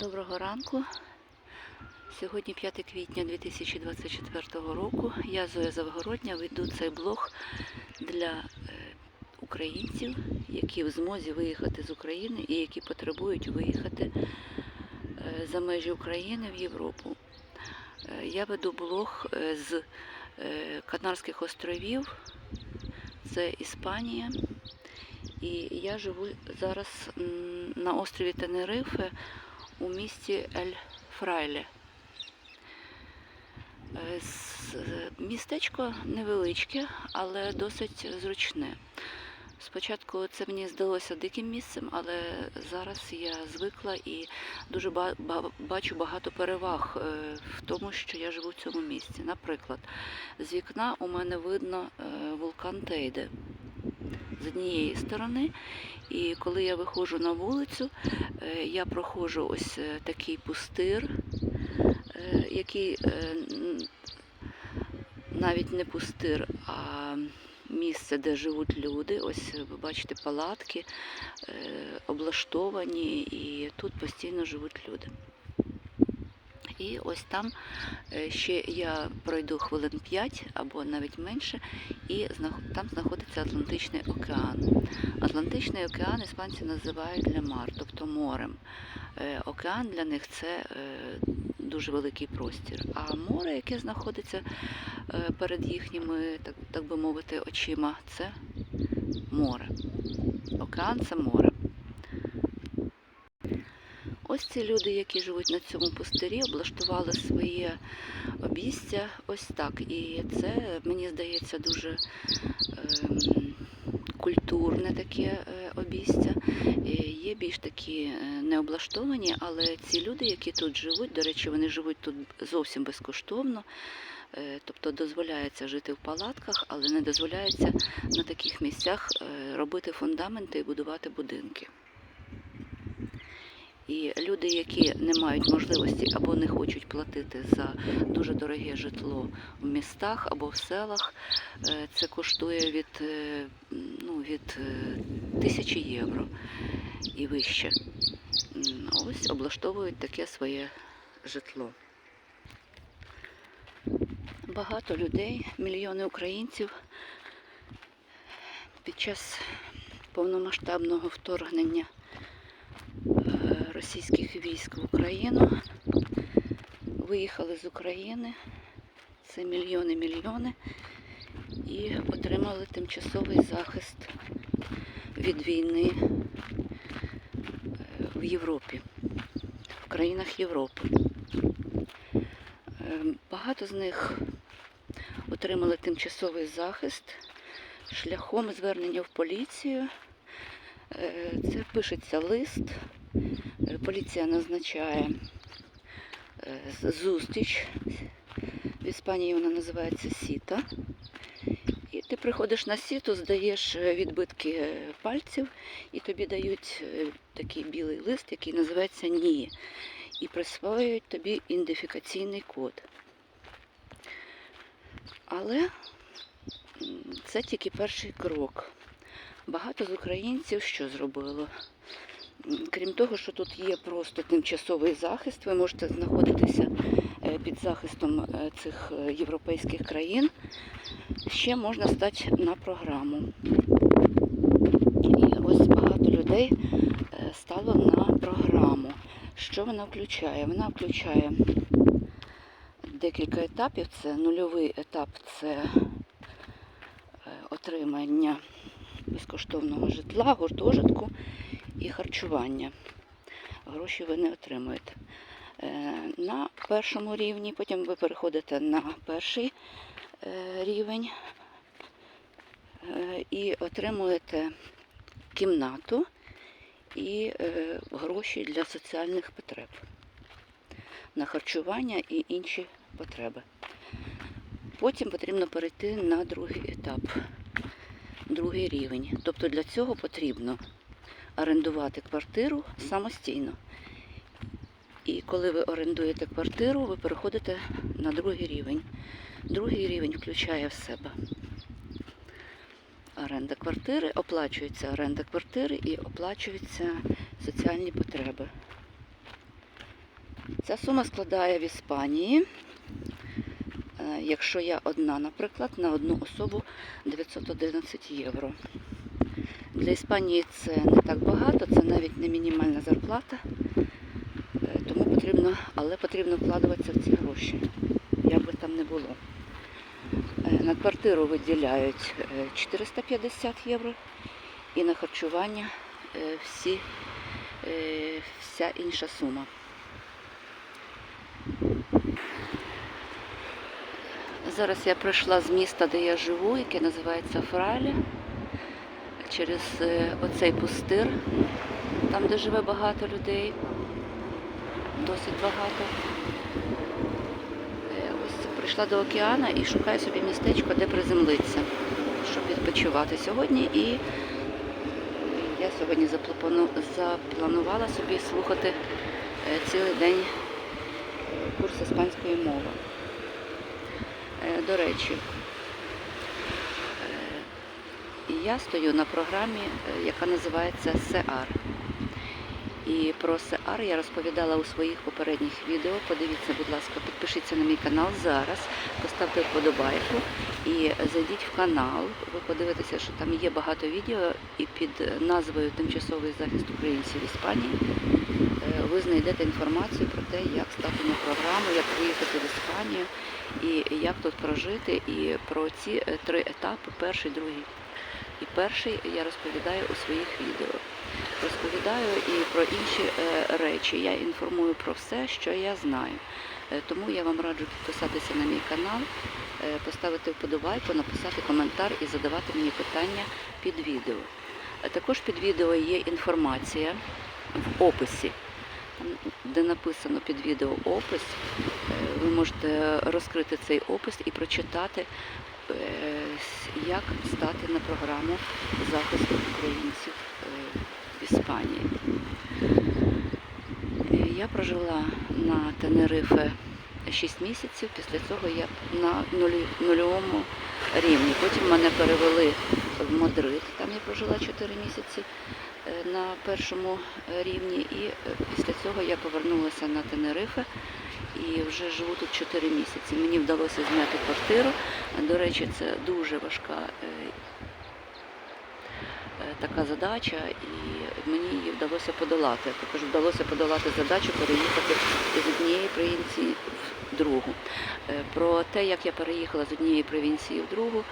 Доброго ранку. Сьогодні 5 квітня 2024 року. Я Зоя Завгородня веду цей блог для е, українців, які в змозі виїхати з України і які потребують виїхати е, за межі України в Європу. Е, Я веду блог з Канарських островів, це Іспанія. І я живу зараз на острові Тенерифе у місті Ель Фрайле. Е, Містечко невеличке, але досить зручне. Спочатку це мені здалося диким місцем, але зараз я звикла і дуже ба- ба- бачу багато переваг е, в тому, що я живу в цьому місці. Наприклад, з вікна у мене видно е, вулкан Тейде з однієї сторони, і коли я виходжу на вулицю, е, я проходжу ось е, такий пустир, е, який навіть не пустир, а місце, де живуть люди. Ось ви бачите палатки облаштовані, і тут постійно живуть люди. І ось там е, ще я пройду хвилин 5 або навіть менше, і там знаходиться Атлантичний океан. Атлантичний океан іспанці називають лямар, тобто морем. Е, Океан для них це е, дуже великий простір. А море, яке знаходиться перед їхніми, так би мовити, очима, це море. Океан це море. Ось ці люди, які живуть на цьому пустирі, облаштували своє обійстя ось так. І це, мені здається, дуже ем, культурне таке е, обійстя. Е, Є більш такі е, необлаштовані, але ці люди, які тут живуть, до речі, вони живуть тут зовсім безкоштовно. Тобто дозволяється жити в палатках, але не дозволяється на таких місцях робити фундаменти і будувати будинки. І люди, які не мають можливості або не хочуть платити за дуже дороге житло в містах або в селах, е, це коштує від, е, ну, від е, тисячі євро і вище. Ось облаштовують таке своє житло. Багато людей, мільйони українців під час повномасштабного вторгнення російських військ в Україну виїхали з України. Це мільйони мільйони і отримали тимчасовий захист від війни е, в Європі, в країнах Європи. Е, Багато з них отримали тимчасовий захист шляхом звернення в поліцію. Е, Це пишеться лист. Поліція назначає е, зустріч. В Іспанії вона називається сіта. І ти приходиш на сіту, здаєш е, відбитки е, пальців, і тобі дають такий білий лист, який називається НІІ. І присвоюють тобі ідентифікаційний код. Але це тільки перший крок. Багато з українців що зробило? Крім того, що тут є просто тимчасовий захист, ви можете знаходитися е, під захистом е, цих е, європейських країн, ще можна стати на програму. І ось багато людей стало на програму. Що вона включає? Вона включає декілька етапів. Це нульовий етап це отримання безкоштовного житла, гуртожитку і харчування. Гроші ви не отримуєте. Е, На першому рівні, потім ви переходите на перший е, рівень е, і отримуєте кімнату і гроші для соціальних потреб на харчування і інші потреби. Потім потрібно перейти на другий етап, другий рівень. Тобто для цього потрібно орендувати квартиру самостійно. І коли ви орендуєте квартиру, ви переходите на другий рівень. Другий рівень включає в себе оренда квартири, оплачується оренда квартири і оплачуються соціальні потреби. Ця сума складає в Іспанії, е, якщо я одна, наприклад, на одну особу 911 євро. Для Іспанії це не так багато, це навіть не мінімальна зарплата, е, тому потрібно, але потрібно вкладатися в ці гроші, як би там не було. Е, На квартиру виділяють е, 450 євро і на харчування е, всі, е, вся інша сума. Зараз я прийшла з міста, де я живу, яке називається Фрайлі, через е, оцей пустир, там, де живе багато людей, досить багато. Е, Ось прийшла до океану і шукаю собі містечко, де приземлитися, щоб відпочивати сьогодні. І я сьогодні запланувала собі слухати е, цілий день курс іспанської мови. До речі, я стою на програмі, е, яка називається СЕАР. І про СЕАР я розповідала у своїх попередніх відео. Подивіться, будь ласка, підпишіться на мій канал зараз, поставте вподобайку і зайдіть в канал. Ви подивитеся, що там є багато відео, і під назвою Тимчасовий захист українців в Іспанії е, ви знайдете інформацію про те, як стати на програму, як приїхати в Іспанію і як тут прожити, і про ці е, три етапи: перший, другий і перший я розповідаю у своїх відео. Розповідаю і про інші е, речі. Я інформую про все, що я знаю. Е, Тому я вам раджу підписатися на мій канал, е, поставити вподобайку, написати коментар і задавати мені питання під відео. Також під відео є інформація в описі, де написано під відео опис. Ви можете розкрити цей опис і прочитати, як стати на програму захисту українців е, в Іспанії. Е, Я прожила на Тенерифе 6 місяців, після цього я на нульовому рівні. Потім мене перевели в Мадрид, там я прожила 4 місяці е, на першому е, рівні, і е, після цього я повернулася на Тенерифе і вже живу тут 4 місяці. Мені вдалося зняти квартиру. До речі, це дуже важка е, е, така задача, і мені її вдалося подолати. Також вдалося подолати задачу переїхати з однієї провінції в другу. Е, Про те, як я переїхала з однієї провінції в другу,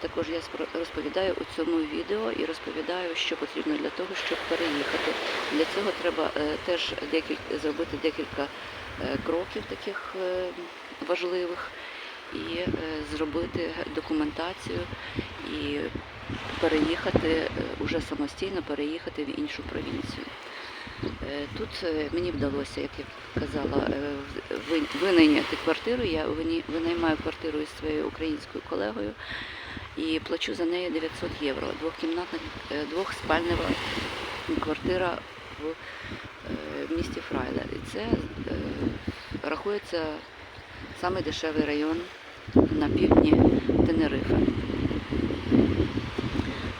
також я розповідаю у цьому відео і розповідаю, що потрібно для того, щоб переїхати. Для цього треба теж декілька зробити декілька кроків таких е, важливих і е, зробити документацію і переїхати е, уже самостійно переїхати в іншу провінцію. Е, Тут е, мені вдалося, як я казала, е, винайняти квартиру. Я винаймаю квартиру із своєю українською колегою і плачу за неї 900 євро. Двохкімнатна, е, двохспальнева квартира в е, місті Фрайле. І це е, рахується самий дешевий район на півдні Тенерифе.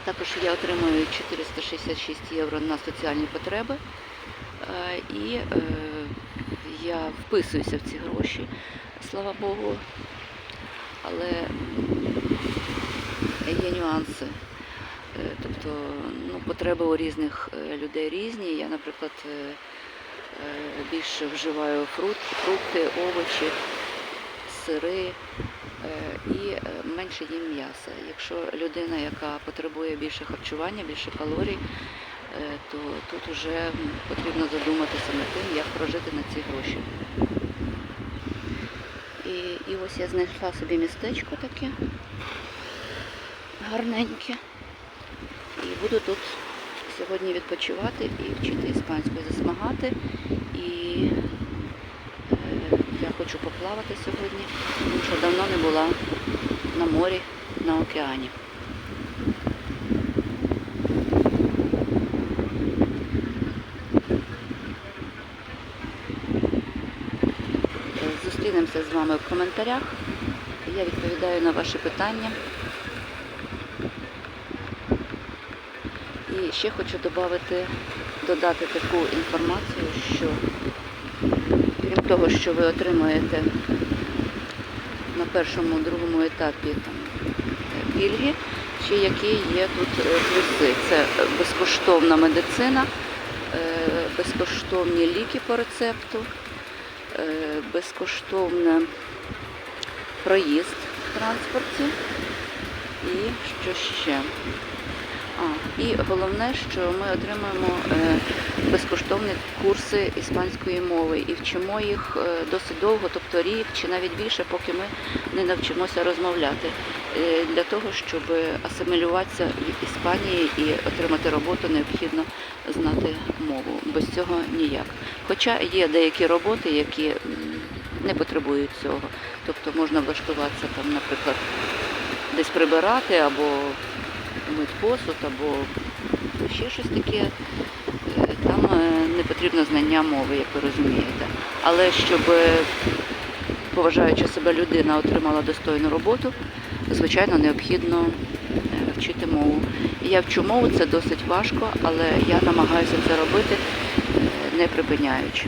Також я отримую 466 євро на соціальні потреби. Е, І е, я вписуюся в ці гроші, слава Богу. Але є нюанси. Е, Тобто ну, потреби у різних е, людей різні. Я, наприклад, більше вживаю фрукт, фрукти, овочі, сири е, і е, менше їм м'яса. Якщо людина, яка потребує більше харчування, більше калорій, е, то тут вже потрібно задуматися над тим, як прожити на ці гроші. І, і ось я знайшла собі містечко таке гарненьке. І буду тут сьогодні відпочивати і вчити іспанською засмагати. І е, я хочу поплавати сьогодні, тому що давно не була на морі, на океані. Е, Зустрінемося з вами в коментарях. Я відповідаю на ваші питання. І ще хочу додати, додати таку інформацію, що крім того, що ви отримаєте на першому, другому етапі там, пільги, ще які є тут е, плюси. Це безкоштовна медицина, е, безкоштовні ліки по рецепту, е, безкоштовний проїзд в транспорті і що ще. І головне, що ми отримаємо е, безкоштовні курси іспанської мови і вчимо їх е, досить довго, тобто рік чи навіть більше, поки ми не навчимося розмовляти. Е, Для того, щоб асимілюватися в Іспанії і отримати роботу, необхідно знати мову. Без цього ніяк. Хоча є деякі роботи, які не потребують цього. Тобто можна влаштуватися там, наприклад, десь прибирати або мить посуд, або ще щось таке. Е, Там е, не потрібно знання мови, як ви розумієте. Але щоб е, поважаюча себе людина отримала достойну роботу, звичайно, необхідно вчити мову. Я вчу мову, це досить важко, але я намагаюся це робити не припиняючи.